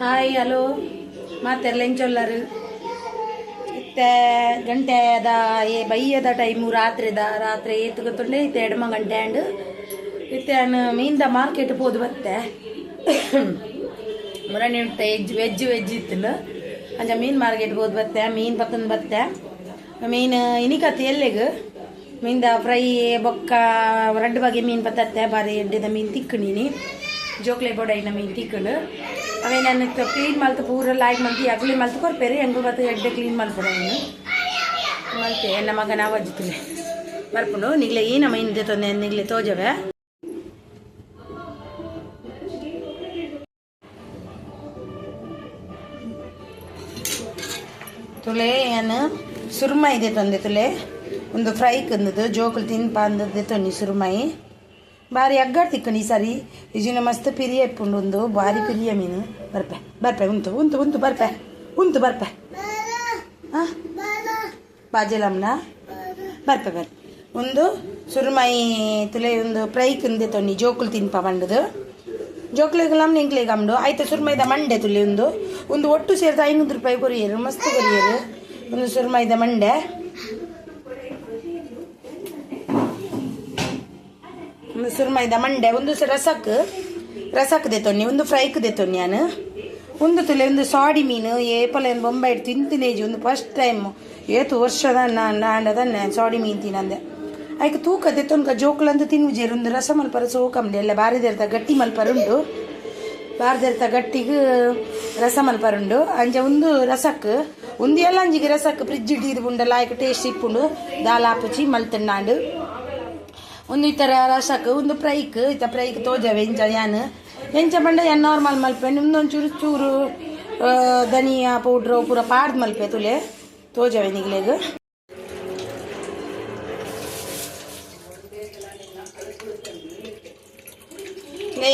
Hi hello ಮಾತೆರ್ಲೆಂಚೊಲ್ಲರು ಇತ್ತೆ ಗಂಟೆದ ಏ ಬೈಯದ time ರಾತ್ರಿದ, ರಾತ್ರಿ ಏತು ಗೊತ್ತುಂಡೆ ಇತ್ತೆ ಎಡಮ ಗಂಟೆ ಅಂಡ್ ಇತ್ತೆ ಮೀನ್ದ ಮಾರ್ಕೆಟ್ ಹೋದು ಬತ್ತೆ. ಮುರಣಿ ಉಂಟೆ ಎಜ್ ವೆಜ್ ವೆಜ್ ಇತ್ತಲ್ಲ ಅಂಜ ಮೀನ್ ಮಾರ್ಕೆಟ್ ಹೋದ್ ಬತ್ತೆ, ಮೀನ್ ಬತ್ತಂದು ಬತ್ತೆ. ಮೀನ್ ಇನಿಕತ್ತು ಎಲ್ಲಿಗೆ? ಮೀನ್ದ ಫ್ರೈ ಬೊಕ್ಕ ರಡ್ ಬಗೆ ಮೀನ್ ಬತ್ತತ್ತೆ, ಬಾರಿ ಎಡ್ಡೆದ ಮೀನ್ ತಿಕ್ಕಣೀನಿ ಜೋಕ್ಲೆ ಬೋಡೈ ಮೀನ್ ತಿಕ್ಕಂಡು ಅವೇ ನಾನು ಕ್ಲೀನ್ ಮಲ್ತು ಪೂರ ಲಾಯ್ ಮಲ್ತಿ ಅಗ್ಲಿ ಮಲ್ತು ಕೊರ್ಪೇರಿ ಹೆಂಗು ಬತ್ತು ಎಡ್ಡೆ ಕ್ಲೀನ್ ಮಲ್ಪಡ ಅವನು ಮಲ್ತೆ ನಮ್ಮ ಮಗ ನಾವು ಅಜ್ಜಿತಿಲ್ಲ ಬರ್ಕೊಂಡು ನಿಗ್ಲೆ ಈ ನಮ್ಮ ಹಿಂದೆ ತಂದೆ ನಿಗ್ಲೆ ತೋಜವೆ. ತುಲೆ ಏನು ಸುರ್ಮ ಇದೆ ತಂದೆ ತುಲೆ. ಒಂದು ಫ್ರೈ ಕಂದದ್ದು, ಜೋಕುಲು ತಿನ್ಪ ಅಂದದ್ದೆ ತೊನ್ನಿ ಸುರ್ಮೈ ಬಾರಿ ಅಗ್ಗಾಡ್ ಈ ಸಾರಿ. ಇಜಿನ ಮಸ್ತ್ ಪಿರಿಯ ಇಪ್ಪುಂಡು ಒಂದು ಬಾರಿ ಪಿರಿಯ ಮೀನು ಬರ್ಪೆ ಬರ್ಪೆ ಉಂತು ಉಂತು ಉಂತು ಬರ್ಪೆ ಉಂತು ಬರ್ಪೆ. ಆ? ಬಾಜಲಮ್ನ ಬರ್ಪೆ ಬರ್ಪೆ. ಒಂದು ಸುರ್ಮೈ ತುಲೆ ಒಂದು ಫ್ರೈ ಕಂದೆ ತೊನ್ನಿ ಜೋಕುಲು ತಿನ್ಪ ಬಂಡದು ಜೋಕ್ಲೆಗಲಮ್ ನಿಂಕ್ಲೆಗಮ್ಡು ಆಯ್ತು ಸುರ್ಮೈದ ಮಂಡೆ ತುಲಿ ಒಂದು. ಒಂದು ಒಟ್ಟು ಸೇರಿದ ಐನೂರು ರೂಪಾಯಿ ಕೊರಿಯರು, ಮಸ್ತ್ ಕೊರಿಯರು. ಒಂದು ಸುರ್ಮೈದ ಮಂಡೆ. ಒಂದು ಮೈದಾ ಮಂಡೆ, ಒಂದು ರಸಕ್ ರಸಕ್ ದೆತ್ತೊನ್ನಿ ಒಂದು ಫ್ರೈಕ್ ದೆತ್ತೊನ್ನಿ ನಾನು ಒಂದು ತುಲೆ, ಒಂದು ಸಾಡಿ ಮೀನು ಏಪಲ ಏನು ಬೊಂಬೈ ಇಟ್ಟು ತಿಂತಿನೇಜಿ ಒಂದು ಫಸ್ಟ್ ಟೈಮ್ ಏತು ವರ್ಷದ ನಾಂಡದನ್ನೆ ಸಾಡಿ ಮೀನು ತಿನ್ನಂದೆ ಆಯ್ಕೆ ತೂಕ ದೆತ್ತೊನ್ಕ ಜೋಕ್ಲಂದು ತಿನ್ನುಜೇರು ಒಂದು ರಸ ಮಲ್ಪರ ಸೋಕಂಡೆ ಎಲ್ಲ ಬಾರಿದೆರ್ತ ಗಟ್ಟಿ ಮಲ್ಪರುಂಡು ಬಾರದಿರ್ತ ಗಟ್ಟಿಗೆ ರಸ ಮಲ್ಪರುಂಡು ಅಂಜ ಒಂದು ರಸಕ್, ಒಂದು ಎಲ್ಲ ಅಂಜಿಗೆ ರಸಕ್ ಫ್ರಿಜ್ ಇಟ್ಟಿದ್ದು ಉಂಡಲ್ಲ ಆಯ್ಕೆ ಟೇಸ್ಟ್ ಇಪ್ಪುಂಡು. ದಾಲ್ ಹಾಪುಚಿ ಮಲ್ತಣ್ಣಾಂಡು ಒಂದು ಈ ಥರ ರಸಕ್ ಒಂದು ಪ್ರೈಕ್ ಇತ್ತ ಪ್ರೈಕ್ ತೋಜವೆ ಎಂಚ ಯಾನ್. ಎಂಚ ಬಂಡ ಯಾನ್ ನಾರ್ಮಲ್ ಮಲ್ಪೆ, ನಿಮ್ದೊಂದು ಚೂರು ಚೂರು ಧನಿಯಾ ಪೌಡ್ರು ಪೂರ ಪಾಡ್ದು ಮಲ್ಪೆ ತುಲೆ, ತೋಜವೆ ನಿಗ್ಲೆಗ್.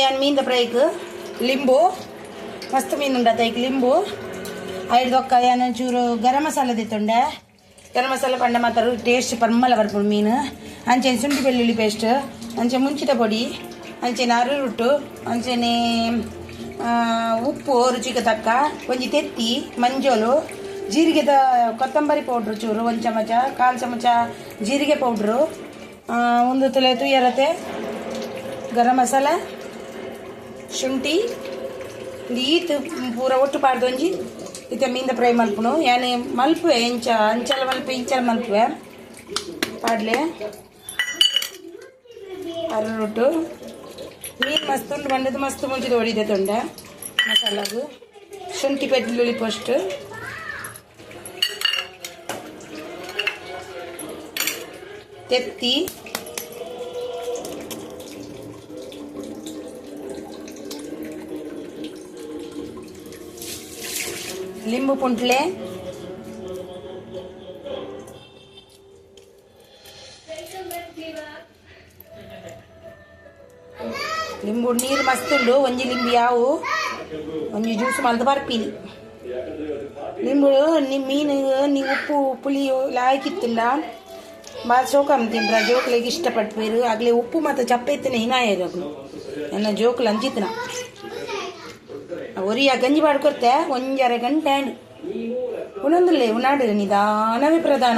ಯಾನ್ ಮೀನ್ದ ಪ್ರೈಕ್, ಲಿಂಬು, ಮಸ್ತ್ ಮೀನು ಉಂಡ ತೈಕ್ ಲಿಂಬು. ಐದು ದೊಕ್ಕ ಯಾನ್ ಚೂರು ಗರಂ ಮಸಾಲ ದಿತ್ತುಂಡೆ ಗರಂ ಮಸಾಲ ಪಂಡ ಮಾತಾರು, ಟೇಸ್ಟ್ ಪರ್ಮಲ ಬರ್ಪುಡು ಮೀನು. ಅಂಚೆನೆ ಶುಂಠಿ ಬೆಳ್ಳುಳ್ಳಿ ಪೇಸ್ಟ್ ಅಂಚೆ ಮುಂಚಿತ ಪೊಡಿ ಅಂಚೆನೆ ಅರುರುಟ್ಟು ಅಂಚೆನೆ ಉಪ್ಪು, ರುಚಿಗೆ ತಕ್ಕ ಒಂಜಿ ತೆತ್ತಿ, ಮಂಜೋಲು, ಜೀರಿಗೆದ ಕೊತ್ತಂಬರಿ ಪೌಡ್ರು ಚೂರು, ಒಂದು ಚಮಚ, ಕಾಲು ಚಮಚ ಜೀರಿಗೆ ಪೌಡ್ರು ಒಂದು ತಲೆ ತುಯ್ಯರತೆ, ಗರಂ ಮಸಾಲ, ಶುಂಠಿ ಈತ್ ಪೂರ ಒಟ್ಟು ಪಾಡ್ದೊಂಜಿ ಇತ್ತೆ ಮೀನ್ದ ಫ್ರೈ ಮಲ್ಪುನು ಯಾನೆ ಮಲ್ಪುವೆ, ಇಂಚ, ಅಂಚಲ ಮಲ್ಪೆ ಇಂಚಲ ಮಲ್ಪುವೆ. ಪಾಡ್ಲೆ. ಅರರೊಟ್ಟು ಮೀನು ಮಸ್ತ್ ಉಂಡು ಬಂಡದು ಮಸ್ತ್ ಮುಂಚಿದ ಹೊಡಿದೆ ತೊಂಡ ಮಸಾಲಾಗು. ಶುಂಠಿ ಬೆಳ್ಳುಳ್ಳಿ ಪೋಸ್ಟ್ ತೆತ್ತಿ. ಲಿಂಬು ಪುಂಟ್ಲೆ. ಲಿಂಬು ನೀರು ಮಸ್ತುಂಡು, ಒಂಜಿ ಲಿಂಬು ಯಾವು? ಒಂಜಿ ಜ್ಯೂಸ್ ಮಲ್ದು ಬರ್ಪೀನಿ. ಲಿಂಬು ನಿಮ್ಮ ಮೀನು, ನೀ ಉಪ್ಪು, ಪುಳಿ ಲಾಯ್ಕಿತ್ತಿಲ್ಲ ಭಾಳ ಸೋಕಮ್ ತಿಂದ್ರ ಜೋಕ್ಲಿಗೆ ಇಷ್ಟಪಟ್ಬೇರು ಆಗ್ಲೇ ಉಪ್ಪು ಮತ್ತು ಚಪ್ಪೆ ಎತ್ತಿನ ಹಿನಾಯರು ನನ್ನ ಜೋಕ್ಲು ಅಂಚಿತ್ತಿನ ಒರಿಯ ಗಂಜಿ ಮಾಡ್ಕೊಡ್ತೆ ಒಂಜರ ಗಂಟೆ ಅಂಡು ಉಣಂದಿಲ್ಲ ಉಣಾಡು ನಿಧಾನವೇ ಪ್ರಧಾನ.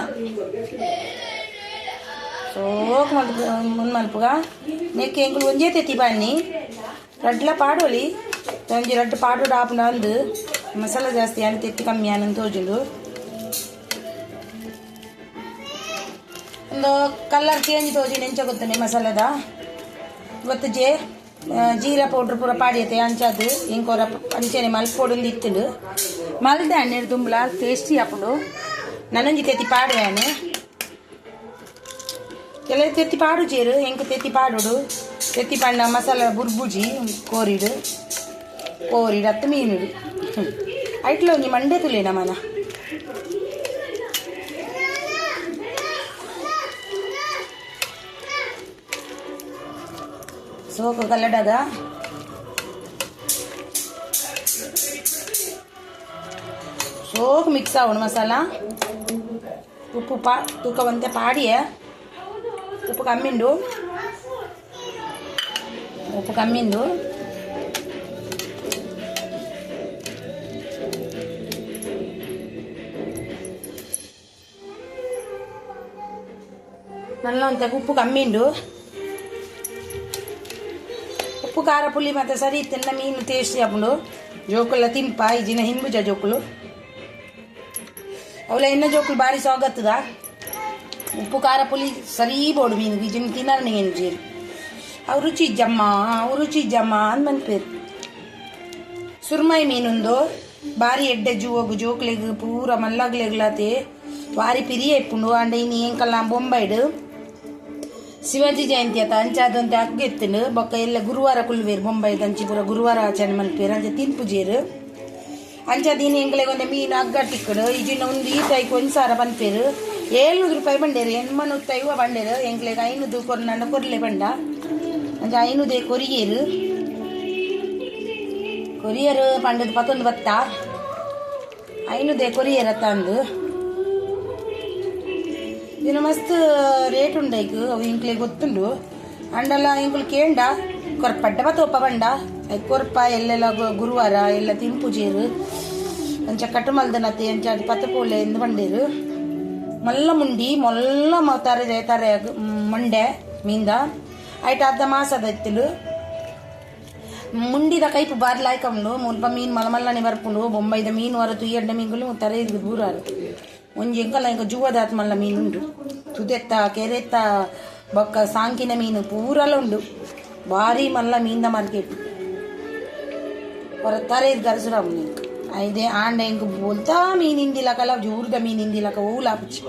ಸೋಕ್ ಮಲ್ಪ ಮುನ್ ಮಲ್ಪುಗ ನೆಕ್ಕೆ ಎಂకులు ಒಂಜೇ ತೆತ್ತಿ ಬನ್ನಿ ರಡ್ಲ ಪಾಡೋಲಿ ಒಂಜಿ ರಡ್ಡು ಪಾಡೋಡು ಆಪುಂಡ ಅಂದು ಮಸಾಲ ಜಾಸ್ತಿ ಅನ್ನ ತೆತ್ತಿ ಕಮ್ಮಿ ಅನ್ನ ತೋಜುಂಡು ಒಂದು ಕಲರ್ ಚೇಂಜ್ ತೋಜಿ ನೆಂಚ ಗೊತ್ತನೆ ಮಸಾಲದ ಇವತ್ತು ಜೇ ಆ, ಜೀರಾ ಪೌಡ್ರ್ ಪೂರ ಪಾಡಿಯತೆ ಅಂಚದು ಇಂಕೋರ ಅಂಚೆನೆ ಮಲ್ಪೊಡು ಇತ್ತುಂಡು ಮಲ್ದೆ ಹಣ್ಣೆಡು ತುಂಬಲ ಟೇಸ್ಟಿ ಆಪುಂಡು ನನಂಜಿ ತೆತ್ತಿ ಪಾಡುವೆನು ಕೆಲವು ತೆತ್ತಿ ಪಾಡು ಚೇರು ಎಂಕ್ ತೆತ್ತಿ ಪಾಡೋಡು? ತೆತ್ತಿ ಪಣ್ಣ ಮಸಾಲ ಬುರ್ಬುಜಿ, ಕೋರಿಡು. ಕೋರಿಡು ಹತ್ತು ಮೀನುಡು. ಐಟ್ಲ ಒಂಜಿ ಮಂಡೆ ತುಲೆ ನಮನ. ಸೋಕು ಕಲ್ಲಡಗ ಸೋಕು ಮಿಕ್ಸ್ ಆವಣ ಮಸಾಲ. ಉಪ್ಪು ಪಾ ತೂಕವಂತೆ ಪಾಡಿಯೇ. ఉప్పు కమ్మిండు ఉప్పు కమ్మిండు మళ్ళీ అంత ఉప్పు కమ్మిండు ఉప్పు ಖಾರ ಪುಳಿ ಮತ್ತು ಸರಿ ತಿನ್ನ ಮೀನು ಟೇಸ್ಟಿ ಹಾಕೊಂಡು ಜೋಕುಲ್ಲ ತಿಂಪ ಈ ದಿನ ಹಿಂಬುಜ ಜೋಕುಲು ಅವಳ ಎಣ್ಣೆ ಜೋಕುಲು ಭಾರಿ ಸಾಗತ್ತದ ಉಪ್ಪು ಖಾರ ಪುಳಿ ಸರಿ ಬೋಡು ಮೀನು ಇಜಿನ ತಿನ್ನರ್ ನೀನು ಜೀರು. ಅವು ರುಚಿ ಜಮ್ಮ, ಅವು ರುಚಿ ಜಮ್ಮ ಅಂದ್ ಮನ್ಪೇರು ಸುರ್ಮೈ ಮೀನುಂದು ಬಾರಿ ಎಡ್ಡೆ ಜೂವಗು ಜೋಕ್ಲೆಗ್ ಪೂರ ಮಲ್ಲಗ್ಲೆಗ್ಲಾತೆ ವಾರಿ ಪಿರಿಯ ಇಪ್ಪುಂಡು ಅಂಡ ಇನ್ನು ಏಂಕಲ್ಲ ಬೊಂಬೈಡು ಶಿವಾಜಿ ಜಯಂತಿ ಆತ ಅಂಚಾದಂತೆ ಅಗ್ಗೆತ್ತುಂಡು ಬೊಕ್ಕ ಎಲ್ಲ ಗುರುವಾರ ಕುಲ್ವೇರು ಬೊಂಬೈದ ಅಂಚಿ ಪೂರ ಗುರುವಾರ ಆಚರಣೆ ಮಲ್ಪೇರು ಅಂಚ ತಿನ್ಪುಜೇರು ಅಂಚ ಇನ್ನು ಎಂಗ್ಲೆಗ್ ಒಂದು ಮೀನು ಅಗ್ಗಟ್ಟಿಕ್ಕಡು ಈಜಿನ ಒಂದು ಈತಾಯ್ಕೆ ಒಂದು ಸಾರ ಬಂತೇರು ಏಳ್ನೂರು ರೂಪಾಯಿ ಬಂಡೇರು ಎಣ್ಮನೂತ್ತ ಐವ ಬಂಡೇರು ಎಂಗ್ಲೆಗ್ ಐನೂದು ಕೊರ್ನಂಡ ಕೊರ್ಲೆ ಬಂಡ. ಅಂಚ ಐನೂದೇ ಕೊರಿಯೇರು ಕೊರಿಯರು ಪಂಡದ ಪತ್ತೊಂದು ಬತ್ತ. ಐನೂದೇ ಕೊರಿಯರ್ ತಂದು. ದಿನ ಮಸ್ತ್ ರೇಟ್ ಉಂಡ ಈಗ ಅವು ಇಂಕ್ಲೆ ಗೊತ್ತುಂಡು. ಅಂಡಲ್ಲ ಇಂಕ್ಲು ಕೇಂಡ. ಕೊರ್ಪಡ್ಡ ಒಪ್ಪ ಬಂಡ. ಕೊರ್ಪ, ಎಲ್ಲೆಲ್ಲ ಗುರುವಾರ, ಎಲ್ಲ ತಿಂಪುಜೀರು ಅಂಚ ಕಟ್ಟು ಮಲ್ದನತ್ತೆ ಅಂಚ ಪತ್ತಪೋಲೆ ಎಂದು ಬಂಡೇರು. ಮಲ್ಲ ಮುಂಡಿ, ಮೊಲ್ಲ ತರೆ ತರೆ ಮಂಡೆ ಮೀಂದ ಐಟ ಅರ್ಧ ಮಾಸದ ಎತ್ತಲು ಮುಂಡಿದ ಕೈಪು ಬಾರಿ ಲಾಯ್ಕಂಡು ಮುಲ್ಪ ಮೀನು ಮಲಮಲ್ಲನೆ ಬರ್ಪುಂಡು, ಬೊಂಬೈದ ಮೀನು ಹೊರತು ಎಡ್ಡ ಮೀನುಗಳು ತರ ಇರ್ದು ಬೂರಾರು ಒಂಜಿ ಎಂಕಲ್ಲ ಇಂಕ ಜುವದಾತ್ ಮಲ್ಲ ಮೀನುಂಡು. ತುದೆತ್ತ, ಕೆರೆತ್ತ, ಬೊಕ್ಕ ಸಾಂಕಿನ ಮೀನು ಪೂರಲ ಉಂಡು. ಭಾರಿ ಮಲ್ಲ ಮೀನ್ದ ಮಾರ್ಕೆಟ್. ಹೊರ ತರ ಇದು ಗರಸುರ ಆಂಡ ಇಂಕ ಬೋಲ್ತಾ ಮೀನು ಇಂದಿಲಕಲ್ಲ ಊರ್ದ ಮೀನು ಇಂದಿಲಕ ಊಲಾಪುಚ್ಚಿ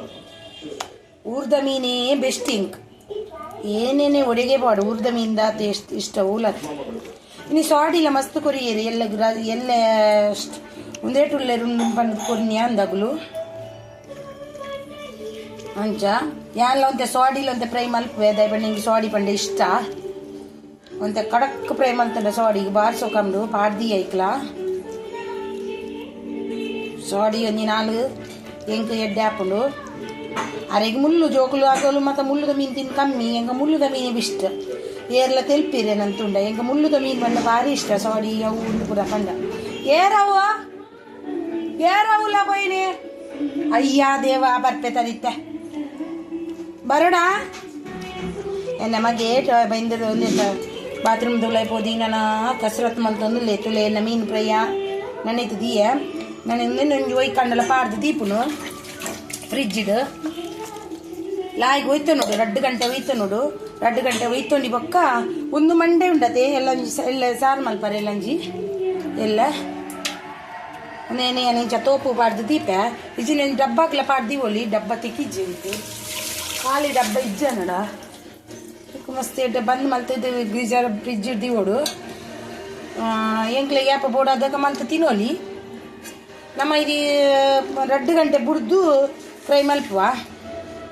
ಊರ್ದ ಮೀನೇ ಬೆಸ್ಟ್ ಇಂಕ್. ಏನೇನೆ ಒಡೆಗೆ ಬಾಡು, ಊರ್ದ ಮೀನ್ದ ಟೇಸ್ಟ್ ಇಷ್ಟ ಊಲತ್. ಇನ್ನು ಸಾಡಿಲ್ಲ, ಮಸ್ತ್ ಕೊರಿಯೇರಿ ಎಲ್ಲ ಎಲ್ಲ ಒಂದೇ ಟುಲ್ಲೆ ಬಂದು ಕೊರ್ನಿ ಅಂದಗುಲು. ಅಂಚ ಯಾನ್ಲ ಒಂತೆ ಸಾಡಿಲ ಒಂತೆ ಫ್ರೈ ಮಲ್ಪುವೆ ಬಣ್ಣ ನಿಂಗೆ ಸಾಡಿ ಪಂಡೆ ಇಷ್ಟ. ಒಂತೆ ಕಡಕ್ ಫ್ರೈ ಮಲ್ತಂಡ ಸಾಡಿಗೆ ಬಾರ್ಸೋ ಕಂಡು ಪಾಡ್ದಿ ಐಕ್ಲ. ಸಾಡಿ ಒಂಜಿ ನಾಲ್ಕು ಎಂಕ್ ಎಡ್ಡೆ ಹಾಕೊಂಡು ಅರೆಗೆ ಮುಳ್ಳು ಜೋಕುಲು ಹಾಕೋಲು ಮತ್ತು ಮುಳ್ಳುದ ಮೀನು ತಿನ್ ಕಮ್ಮಿ ಎಂಗ ಮುಳ್ಳುದ ಮೀನು ಇಷ್ಟ ಏರ್ಲ ತೆಲ್ಪಿರೇನಂತುಂಡ ಎಂಗ ಮುಳ್ಳುದ ಮೀನು ಬಂದ ಭಾರಿ ಇಷ್ಟ ಸಾಡಿ ಅವು ಉಂಡು ಕೂಡ ಕಂಡ ಏರವ್ವ ಏರವುಲ್ಲ ಬೈನಿ ಅಯ್ಯ ದೇವ ಬರ್ಪೆ ತರಿತ್ತೆ ಬರೋಣ ಎನ್ನ ಮಗೆ ಬೈಂದದ ಒಂದು ಬಾತ್ರೂಮ್ ದುಲೈ ಪೋದಿ ನಾನು ಕಸರತ್ ಮಲ್ತೊಂದು ಲೇ ತುಲೆ ಎನ್ನ ಮೀನು ನಾನು ಇನ್ನೊಂದು ಒಯ್ಕಂಡಲ ಪಾಡ್ದು ದೀಪುನು. ಫ್ರಿಜ್ಜಿಡು ಲಾಯ್ಗೆ ಹೋಯ್ತ ನೋಡು, ರಡ್ಡು ಗಂಟೆ ಹೋಯ್ತ ನೋಡು. ರಡ್ಡು ಗಂಟೆ ಹೋಯ್ತೊಂಡಿ ಬೊಕ್ಕ ಒಂದು ಮಂಡೆ ಉಂಡತೆ, ಎಲ್ಲ ಒಂಜಿ ಸ- ಎಲ್ಲ ಸಾರು ಮಲ್ಪರೆ ಎಲ್ಲಂಜಿ ಎಲ್ಲ. ನೇನೆ ಇಂಚ ತೋಪು ಪಾಡ್ದು ದೀಪ. ಇಜಿನ ಡಬ್ಬಕ್ಲ ಪಾಡ್ದಿ ಒಲಿ ಡಬ್ಬ ತಿಕ್ಕಿಜ್ಜಿ ಉಂಟು. ಖಾಲಿ ಡಬ್ಬ ಇಜ್ಜ ನೋಡ. ಮಸ್ತ್ ಬಂದ್ ಮಲ್ತಿದ್ದು ಗೀಜರ್ ಫ್ರಿಜ್ ಓಡು. ಎಂಕ್ಲೆ ಯಾಪ ಬೋಡಾದಾಗ ಮಲ್ತ ತಿನ್ನೋಲಿ. ನಮ್ಮ ಇದು ರಡ್ಡು ಗಂಟೆ ಬುಡ್ದು ಫ್ರೈ ಮಲ್ಪುವ.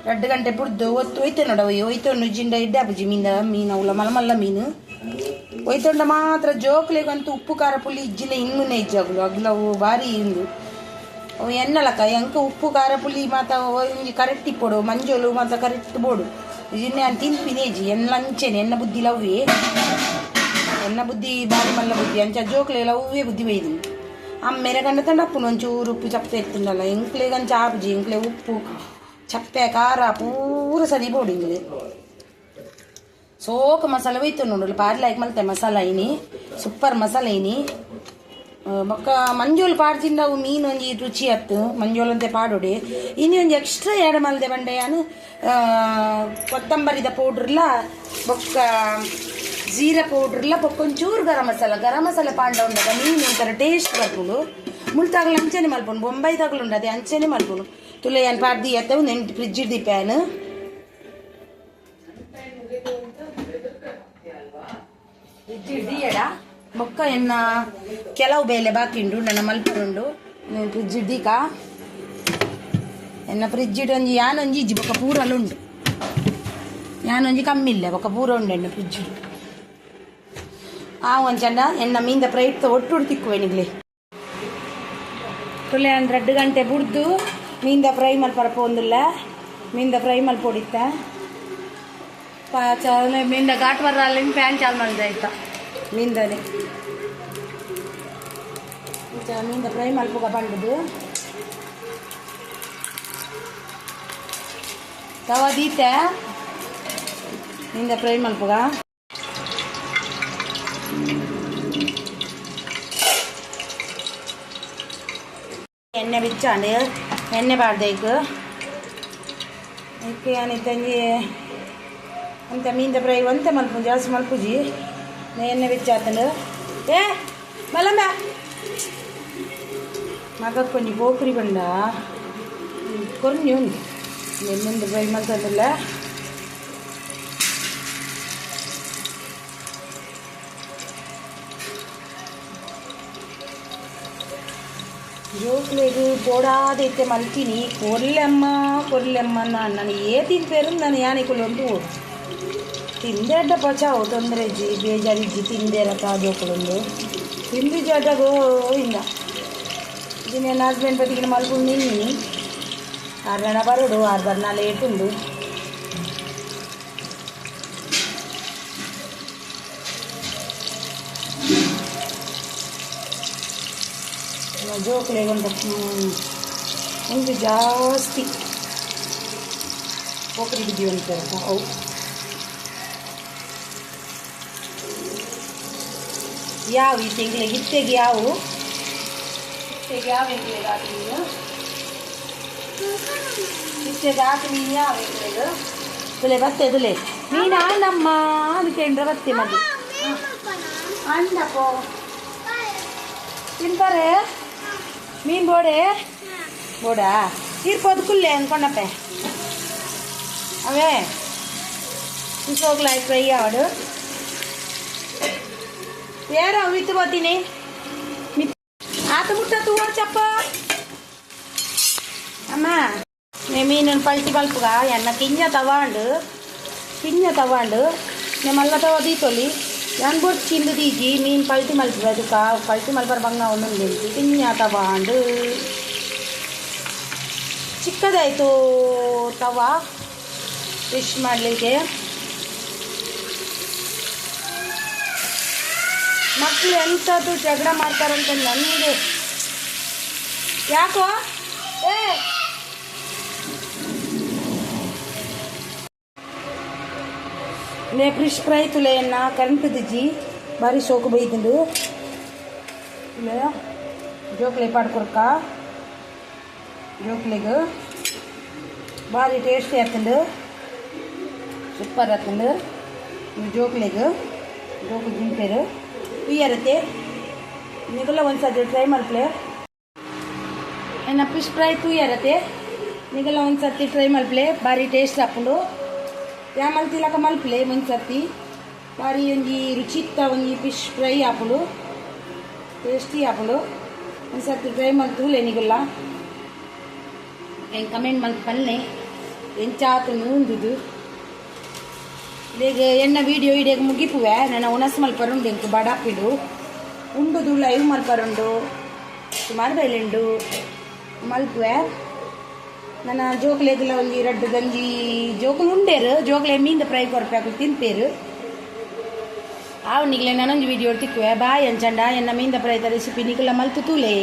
ರಡ್ಡು ಗಂಟೆ ಬುಡ್ದು ಒತ್ತು ಒಯ್ತೆ ನೋಡವ ಒಯ್ತು ನುಜ್ಜಿಂಡ ಇಡ್ಡೆ ಬುಜಿ ಮೀನ, ಮೀನು ಅವಳ ಮಲಮಲ್ಲ ಮೀನು. ಒಯ್ತೊಂಡ ಮಾತ್ರ ಜೋಕ್ಲೆಗಂತೂ ಉಪ್ಪು, ಖಾರ ಪುಳಿ ಇಜ್ಜಿನ ಇನ್ನೂನೆ ಇಜ್ಜಾಗುಲು ಅಗ್ಲವು ಭಾರಿ ಇಂದು ಅವು ಎನ್ನಲಕ ಎಂಕ ಉಪ್ಪು, ಖಾರ ಪುಳಿ ಮಾತ ಒಂಜಿ ಕರೆಕ್ಟ್ ಇಪ್ಪೊಡು ಮಂಜೋಲು ಮಾತ್ರ ಕರೆಕ್ಟ್ ಬೋಡು. ಇಜಿನ್ನೆ ಅಂತ ತಿನ್ಪಿನೇಜಿ ಎನ್ನ ಅಂಚೆನೆ ಎನ್ನ ಬುದ್ಧಿ ಲವ್ವೇ. ಎನ್ನ ಬುದ್ಧಿ ಬಾರಿ ಮಲ್ಲ ಬುದ್ಧಿ, ಅಂಚ ಜೋಕ್ಲೆ ಲವ್ವೇ ಬುದ್ಧಿ ಬೈದು ಒಂಚೂರು ಉಪ್ಪು ಚಪ್ಪೆ ಎತ್ತುಂಡಲ್ಲ ಎಂಕ್ಲೆ ಗಂಚ ಆಪುಜಿ ಎಂಕ್ಲೆ ಉಪ್ಪು ಚಪ್ಪೆ ಖಾರ ಪೂರ ಸರಿ ಬೋಡು ಇಂಗ್ಲೆ ಸೋಕ ಮಸಾಲ ಒಯ್ತು ನೋಡಲ್ಲ ಪಾರ್ಲ ಲೈಕ್ ಮಲ್ತೆ ಮಸಾಲ ಐನಿ ಸೂಪರ್ ಮಸಾಲ ಐನಿ ಬೊಕ್ಕ ಮಂಜೋಲ್ ಪಾಡ್ದಿಂದ ಅವು ಮೀನೊಂಜಿ ರುಚಿ ಅತ್ತು ಮಂಜೋಲ್ ಅಂತೆ ಪಾಡೋಡೆ ಇನ್ನು ಒಂಜಿ ಎಕ್ಸ್ಟ್ರಾ ಎರಡು ಮಲ್ದೆ ಬಂಡೆ ನಾನು ಕೊತ್ತಂಬರಿದ ಪೌಡ್ರ್ಲ ಬೊಕ್ಕ ಜೀರಾ ಪೌಡ್ರ್ಲ ಬೊಕ್ಕ ಒಂಚೂರು ಗರಂ ಮಸಾಲ ಗರಂ ಮಸಾಲ ಪಾಂಡ ಉಂಡದ ಮೀನು ಒಂಥರ ಟೇಸ್ಟ್ ಬರ್ಪುಂಡು ಮುಳ್ತಾಗಲು ಅಂಚನೆ ಮಲ್ಪುಂಡು ಬೊಂಬೈ ತಗಲು ಉಂಡದೆ ಅಂಚನೆ ಮಲ್ಪುಂಡು ತುಲೆ ಏನು ಪಾಡ್ದಿ ಅತ್ತೆ, ಒಂದು ಎಂಟು ಫ್ರಿಜ್ ಇಡ್ದಿ ಪ್ಯಾನ್ ಇಡ್ಡಿಯಡ ಬೊಕ್ಕ ಎನ್ನ ಕೆಲವು ಬೇಲೆ ಬಾಕಿ ಉಂಡು ನನ್ನ ಮಲ್ಪುಂಡು ಫ್ರಿಜ್ ಇದ್ದೀಕ ಎನ್ನ ಫ್ರಿಜ್ ಒಂಜಿ ಯಾನೊಂಜಿ ಇಜ್ಜಿ, ಬೊಕ್ಕ ಪೂರಲು ಉಂಡು. ಯಾನೊಂಜಿ ಕಮ್ಮಿ ಇಲ್ಲ, ಬೊಕ್ಕ ಪೂರ ಉಂಡು ಎನ್ನ ಫ್ರಿಜ್ ಆ ಒಂಚಂಡ ಎನ್ನ ಮೀಂದ ಪ್ರೈಟ್ ಒಟ್ಟು ತಿಕ್ಕುವೆನಿಗ್ಲಿ ತುಲೆ ಒಂದು ಎರಡು ಗಂಟೆ ಬುಡ್ದು ಮೀಂದ ಫ್ರೈ ಮಲ್ಪರಪ ಒಂದಿಲ್ಲ ಮೀಂದ ಫ್ರೈ ಮಲ್ಪೊಡಿತ್ತ ಮೀಂದ ಘಾಟ್ ಬರಲ್ಲ ಪ್ಯಾನ್ ಚಾಲ್ ಮಾಡಿದೆ ಆಯ್ತಾ ಮೀಂದನೆ ಇಂಚ ಮೀಂದ ಫ್ರೈ ಮಲ್ಪುಗ ಬಂಡದು ತವ ದೀತೆ ಮೀನ್ದ ಫ್ರೈ ಮಲ್ಪುಗ ಎಣ್ಣೆ ಬಿಚ್ಚಾಂಡು ಎಣ್ಣೆ ಬಾಡ್ದೈಕು ಇದಕ್ಕೆ ಏನಿತ್ತಂಗಿ ಅಂತ ಮೀನ್ದ ಫ್ರೈ ಒಂತೆ ಮಲ್ಪು ಜಾಸ್ತಿ ಮಲ್ಪುಜಿ ಎಣ್ಣೆ ಬಿಚ್ಚಾತಂಡು ಏ ಮಲಂಬ ಮಗ ಕೊಂಚ ಪೋಪುರಿ ಬಂಡ ಕೊರ್ನಿ ಉಂಟು ಮುಂದೆ ಫ್ರೈ ಮಲ್ತದಿಲ್ಲ జోకులేదు పోడాదైతే మల్చిని కొర్లెమ్మ కొర్లెమ్మ ನಾನು ಏತಿನ ಪೇರು ನಾನು ಯಾನಿಕುಲು ಒಂದು ತಿಂದೇಡ್ಡ ಪಚಾವು ತೊಂದರೆ ಇಜ್ಜಿ ಬೇಜಾರಿಜ್ಜಿ ತಿಂದೆ ರಕ ಜೋಕುಲೊಂದು ತಿಂದು ಜಾಟಗೋ ಇಂದ ఇది నేను హస్బెండ్ బతికిన మలుపు నిన్ని ఆరున బరుడు ఆరు బర్నా లేట్ ఉండు ಜೋಕ್ ಲೇಗೊಂಡ ಒಂದು ಜಾಸ್ತಿ ಪೋಖರಿ ಬಿದ್ದೀವಿ ಅಂತ ಅವು ಯಾವ ಈ ತಿಂಗಳಿಗೆ ಇತ್ತೆಗೆ ಯಾವು ಇತ್ತೆಗೆ ಯಾವ ಎಂಗ್ಳಿಗೆ ಹಾಕಿ ನೀನು ಇತ್ತೆಗೆ ಹಾಕಿ ನೀನು ಯಾವ ಎಂಗ್ಳಿಗೆ ತುಲೆ ಬತ್ತೆ ತುಲೆ ನೀನು ನಮ್ಮ ಅನ್ಕೊಂಡ್ರೆ ಬತ್ತೆ ಮದ್ದು ಅಂಡಪ್ಪೋ ತಿಂತಾರೆ ಮೀನು ಬೋಡೆ ಬೋಡಾ ಇರ್ಬೋದು ಕುಲ್ಲೆ ಅನ್ಕೊಂಡಪ್ಪೆ అవే ఇంకోకలా ఫ్రై ఆడు ఏరా విత్తు పోతీని ఆత ముట్ట తూవ చెప్ప అమ్మా మేము నేను పల్టి పల్పుగా ఎన్న కింజ తవ్వాండు కింజ తవ్వాండు నేను మళ్ళీ తవ్వ తీతొలి ನಾನು ಬೊಟ್ಟು ಚಿಂದು ತೀಜಿ ಮೀನು ಪಲ್ಟಿ ಮಲ್ಪಿ ಅದಕ್ಕ ಪಲ್ಟಿ ಮಲ್ಪರ ಬಂಗ ಒಂದೊಂದು ಕಿಂಜ ತವಾಂಡು ಚಿಕ್ಕದಾಯಿತು ತವ ಫಿಶ್ ಮಾಡಲಿಕ್ಕೆ ಮಕ್ಕಳು ಎಂಥದ್ದು ಜಗಳ ಮಾಡ್ತಾರಂತ ನನಗೆ ಯಾಕೋ ಏ ஃப்ரிஷ் ஃப்ரை துளையண்ணா ಕರೆಂಟ್ திஜி ಭಾರಿ ಸೋಕು ಬೈದಿಂದು ಇಲ್ಲ, ಜೋಕ್ಲೆ ಪಾಡ್ಕೊಡ್ಕ ಜೋಕ್ಲಿಗೆ. ಬಾರಿ ಟೇಸ್ಟಿ ಆತಂದು. ಸೂಪರ್ ಆಗ್ತಂಡು ಇವು ಜೋಕ್ಲಿಗೆ. ಜೋಕು ಜಿಂಪೇರು. ಫ್ರೀ ಇರುತ್ತೆ ಒಂದು ಸಾರಿ ಟ್ರೈ ಮಾಡ್ಪ್ಲೆ. ಏನ ಫಿಶ್ ಫ್ರೈ ಫ್ರೀ ಇರುತ್ತೆ ಒಂದು ಸಾರಿ ಟ್ರೈ ಮಾಡ್ಪ್ಲೆ. ಬಾರಿ ಟೇಸ್ಟ್ ಹಾಕ್ಕೊಂಡು ಯಾ ಮಲ್ತಿಲಕ ಮಲ್ಪಲೆ ಒಂದ್ಸರ್ತಿ ಬಾರಿ ಒಂಜಿ ರುಚಿತ್ತ ಒಂಜಿ ಫಿಶ್ ಫ್ರೈ ಆಪುಂಡು ಟೇಸ್ಟಿ ಆಪುಡು ಒಂದ್ಸರ್ತಿ ಟ್ರೈ ಮಲ್ತುಲೆ ನಿಗುಲ್ಲ ಹೆಂಗೆ ಕಮೆಂಟ್ ಮಲ್ತು ಪನ್ನೆ ಎಂಚಾತು ನೂಂದುದು ಇದೇಗ ಎನ್ನ ವೀಡಿಯೋ ಇಡೀಗ ಮುಗಿಪುವೆ ನನ್ನ ಉಣಸ್ ಮಲ್ಪರುಂಡು ಎಂಕು ಬಡಾಪಿಡು ಉಂಡುದು ಲೈವ್ ಮಲ್ಪರುಂಡು ಸುಮಾರು ಬೈಲೆಂಡು ಮಲ್ಪುವೆ ನನ್ನ ಜೋಕ್ಲೆಗ್ಲ ಒಂಜಿ ರಡ್ಡು ಗಂಜಿ ಜೋಕುಲು ಉಂಡೇರು, ಜೋಕ್ಲೆ ಮೀಂದ ಫ್ರೈ ಕೊರಪಾಕು ತಿಂತೇರು ಆವನಿಗ್ಲೆ ನಾನೊಂದು ವಿಡಿಯೋ ತಿಕ್ಕುವೆ. ಬಾಯ್ ಅಂಚಂಡ, ಎನ್ನ ಮೀಂದ ಫ್ರೈದ ರೆಸಿಪಿ ನಿಕುಲ ಮಲ್ತು ತೂಲೆ.